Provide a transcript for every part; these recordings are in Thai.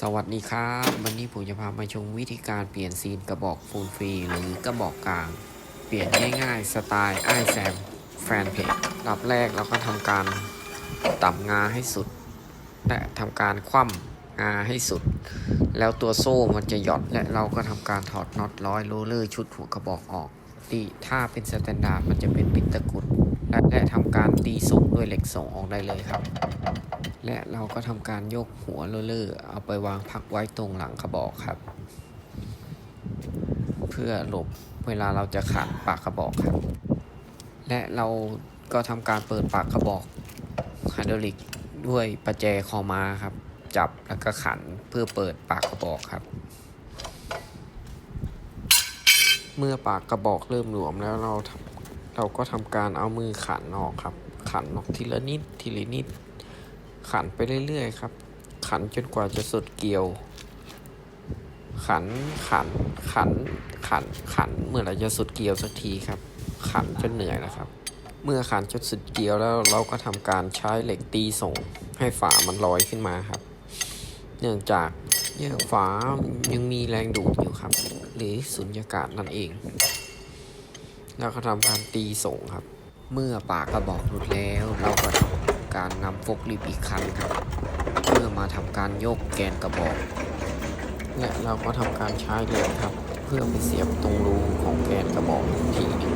สวัสดีครับ วันนี้ผมจะพามาชมวิธีการเปลี่ยนซีนกระบอกฟูลฟรีหรือกระบอกกลาง เปลี่ยนง่ายๆสไตล์ไอแซมแฟนเพจรับแรกเราก็ทำการต่ำงาให้สุด และทำการคว่ำงาให้สุด แล้วตัวโซ่มันจะหย่อนและเราก็ทำการถอดน็อตร้อยโรลเลอร์ชุดหัวกระบอกออกตีถ้าเป็นสแตนดาร์ดมันจะเป็นปิดตะกุดและและทำการตีส่งด้วยเหล็กส่งออกได้เลยครับ และเราก็ทำการยกหัวโรลเลอร์ เอาไปวางพักไว้ตรงหลังกระบอกครับ เพื่อหลบเวลาเราจะขันปากกระบอกครับ และเราก็ทำการเปิดปากกระบอกไฮดรอลิกด้วยประแจคอมาครับ จับแล้วก็ขันเพื่อเปิดปากกระบอกครับ เมื่อปากกระบอกเริ่มหลวมแล้วเราทำเราก็ทำการเอามือขันออกครับ ขันออกทีละนิดทีละนิด ขันไปเรื่อยๆครับ ขันจนกว่าจะสุดเกลียว ขันขันขันขันขันเมื่อไหรจะสุดเกลียวสักทีครับ ขันจนเหนื่อยแล้วครับ เมื่อขันจนสุดเกลียวแล้วเราก็ทำการใช้เหล็กตีส่งให้ฝามันลอยขึ้นมาครับ เนื่องจากเยื่อฝายังมีแรงดูดอยู่ครับ หรือสุญญากาศนั่นเอง แล้วก็ทำการตีส่งครับ เมื่อปากกระบอกหลุดแล้วเราก็ทำ การนำฟกลิฟอีกคันครับ เพื่อมาทำการโยกแกนกระบอก และเราก็ทำการใช้เหล็กครับ เพื่อไปเสียบตรงรูของแกนกระบอกอีกทีหนึง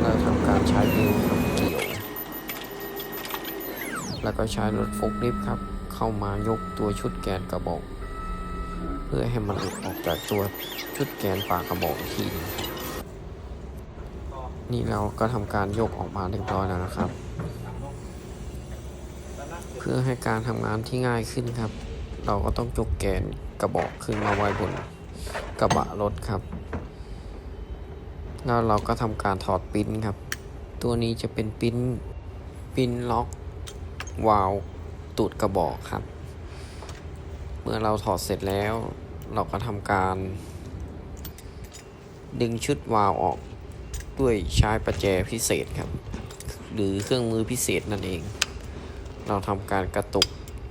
เราทำการใช้นิ้วครับเกี่ยว แล้วก็ใช้รถฟกลิฟครับ เข้ามายกตัวชุดแกนกระบอก เพื่อให้มันหลุดออกจากตัวชุดแกนปากกระบอกอีกทีหนึงนี่เราก็ทำการยกออกมาเรียบร้อยแล้วนะครับ พื่อให้การทำงานที่ง่ายขึ้นครับ เราก็ต้องยกแกนกระบอกขึ้นมาไว้บนกระบะรถครับ แล้วเราก็ทำการถอดปิ้นครับ ตัวนี้จะเป็นปิ้นปิ้นล็อกวาล์วตูดกระบอกครับ เมื่อเราถอดเสร็จแล้ว เราก็ทำการ ดึงชุดวาล์วออกด้วยใช้ประแจพิเศษครับ หรือเครื่องมือพิเศษนั่นเอง เราทำการกระตุก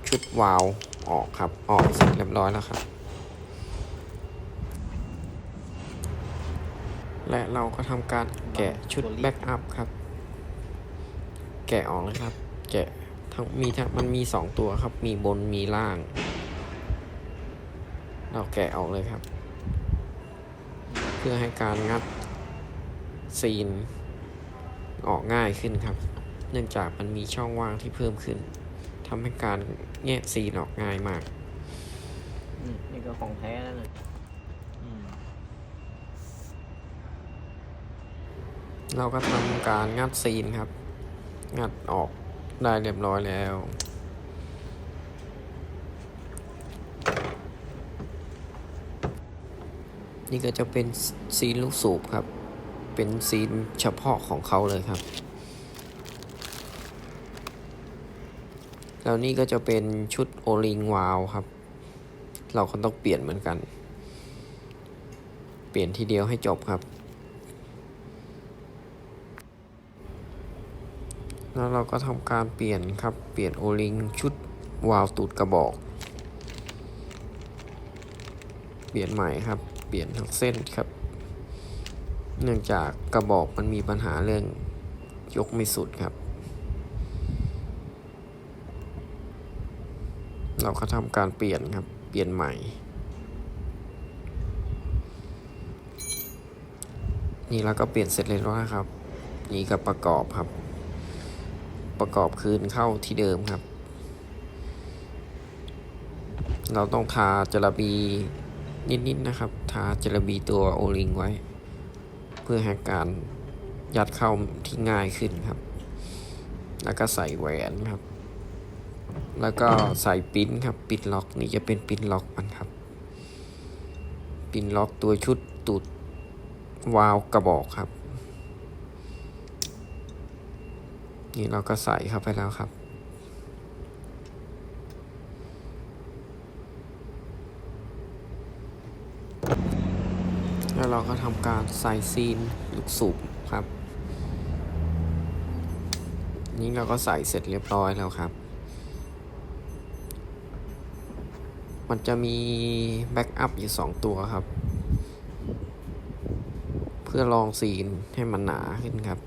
ชุดวาล์วออกครับ ออกเสร็จเรียบร้อยแล้วครับ และเราก็ทำการแกะชุดแบ็กอัพครับ แกะออกเลยครับ แกะทั้งมีทั้งมันมีสองตัวครับ มีบนมีล่าง เราแกะออกเลยครับ เพื่อให้การงัดซีนออกง่ายขึ้นครับ เนื่องจากมันมีช่องว่างที่เพิ่มขึ้นทำให้การแงะซีนออกง่ายมาก อืมนี่ก็ของแท้แล้วนะอืมเราก็ทำการงัดซีนครับ งัดออกได้เรียบร้อยแล้ว นี่ก็จะเป็นซีนลูกสูบครับ เป็นซีนเฉพาะของเขาเลยครับ แล้วนี่ก็จะเป็นชุดโอลิงวาลครับ เราก็ต้องเปลี่ยนเหมือนกัน เปลี่ยนทีเดียวให้จบครับ แล้วเราก็ทำการเปลี่ยนครับ เปลี่ยนโอลิงชุดวาล์วตูดกระบอก เปลี่ยนใหม่ครับ เปลี่ยนทั้งเส้นครับ เนื่องจากกระบอกมันมีปัญหาเรื่องยกไม่สุดครับ เราก็ทำการเปลี่ยนครับ เปลี่ยนใหม่ นี่เราก็เปลี่ยนเสร็จเรียบร้อยครับ นี่ก็ประกอบครับ ประกอบคืนเข้าที่เดิมครับ เราต้องทาจระบีนิดๆนะครับ ทาจระบีตัวโอลิงไว้ เพื่อให้การยัดเข้าที่ง่ายขึ้นครับ แล้วก็ใส่แหวนครับ แล้วก็ใส่ปิ้นครับ ปิ้นล็อกนี่จะเป็นปิ้นล็อกมันครับ ปิ้นล็อกตัวชุดตูดวาล์วกระบอกครับ นี่เราก็ใส่เข้าไปแล้วครับ แล้วเราก็ทำการใส่ซีนลูกสูบครับ นี่เราก็ใส่เสร็จเรียบร้อยแล้วครับ มันจะมีแบ็กอัพอยู่สองตัวครับ เพื่อลองซีนให้มันหนาขึ้นครับ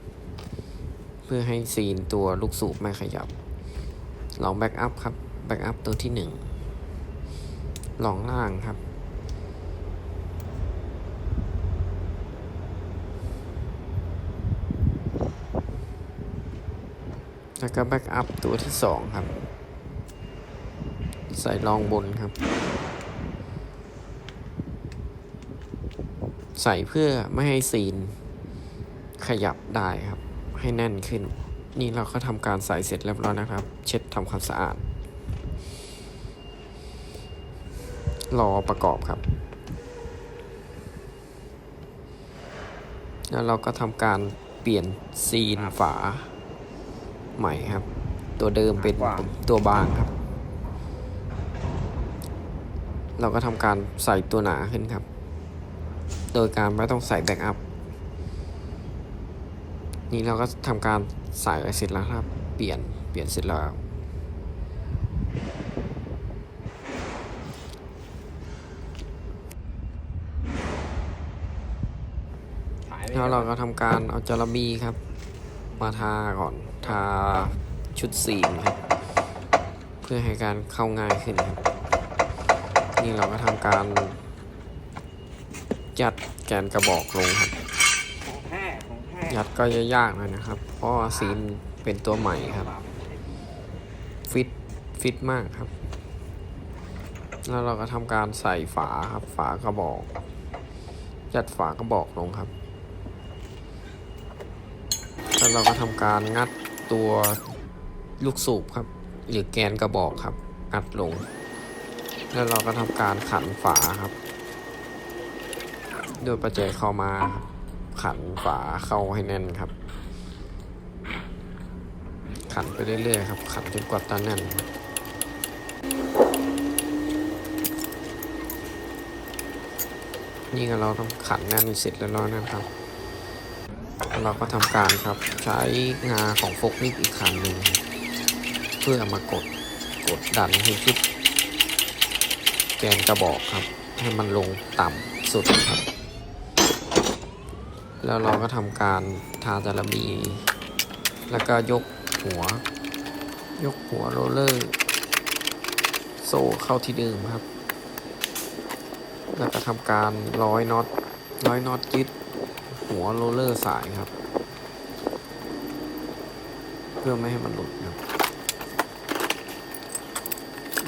เพื่อให้ซีนตัวลูกสูบไม่ขยับ ลองแบ็กอัพครับ แบ็กอัพตัวที่หนึ่งลองล่างครับแล้วก็แบ็กอัพตัวที่สองครับ ใส่รองบนครับ ใส่เพื่อไม่ให้ซีน ขยับได้ครับ ให้แน่นขึ้น นี่เราก็ทำการใส่เสร็จเรียบร้อยนะครับ เช็ดทำความสะอาด รอประกอบครับ แล้วเราก็ทำการเปลี่ยนซีนฝาใหม่ครับ ตัวเดิมเป็นตัวบางครับ เราก็ทำการใส่ตัวหนาขึ้นครับ โดยการไม่ต้องใส่แบ็กอัพ นี่เราก็ทำการใส่ไว้เสร็จแล้วครับ เปลี่ยน เปลี่ยนเสร็จแล้ว แล้วเราก็ทำการเอาจาระบีครับ มาทาก่อน ทาชุดสีครับ เพื่อให้การเข้าง่ายขึ้นครับ นี่เราก็ทำการยัดแกนกระบอกลงครับของแท้ของแท้ยัดก็จะยากหน่อยนะครับ เพราะว่าซีนเป็นตัวใหม่ครับ ฟิตฟิตมากครับ แล้วเราก็ทำการใส่ฝาครับ ฝากระบอก ยัดฝากระบอกลงครับ แล้วเราก็ทำการงัดตัวลูกสูบครับ หรือแกนกระบอกครับงัดลง แล้วเราก็ทำการขันฝาครับด้วยประแจเข้ามาขันฝาเข้าให้แน่นครับ ขันไปเรื่อยๆครับ ขันจนกว่าตาแน่นนี่ก็เราต้องขันแน่นเสร็จแล้วนะครับ เราก็ทำการครับใช้งาของโฟกนิกอีกครั้งหนึ่งเพื่อมากดกดดันให้ชุด แกนกระบอกครับ ให้มันลงต่ำสุดครับ แล้วเราก็ทำการทาจาระบี แล้วก็ยกหัว ยกหัวโรลเลอร์ โซ่เข้าที่เดิมครับ แล้วก็ทำการร้อยน็อตร้อยน็อตยึดหัวโรลเลอร์สายครับ เพื่อไม่ให้มันหลุดครับ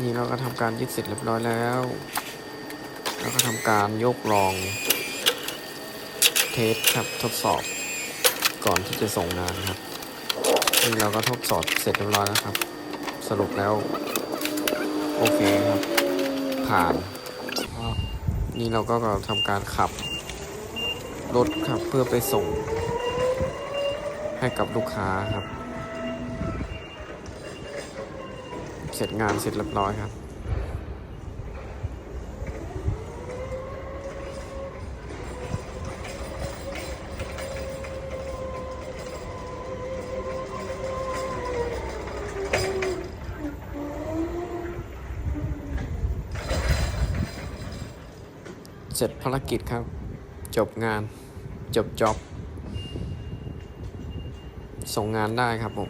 นี่เราก็ทำการยึดเสร็จเรียบร้อยแล้วแล้วก็ทำการยกลอง เทสครับทดสอบก่อนที่จะส่งงานครับนี่เราก็ทดสอบเสร็จเรียบร้อยแล้วครับ สรุปแล้ว โอเคครับ ผ่าน นี่เราก็ทำการขับรถครับเพื่อไปส่งให้กับลูกค้าครับ เสร็จงานเสร็จเรียบร้อยครับ เสร็จภารกิจครับ จบงาน จบจ็อบ ส่งงานได้ครับผม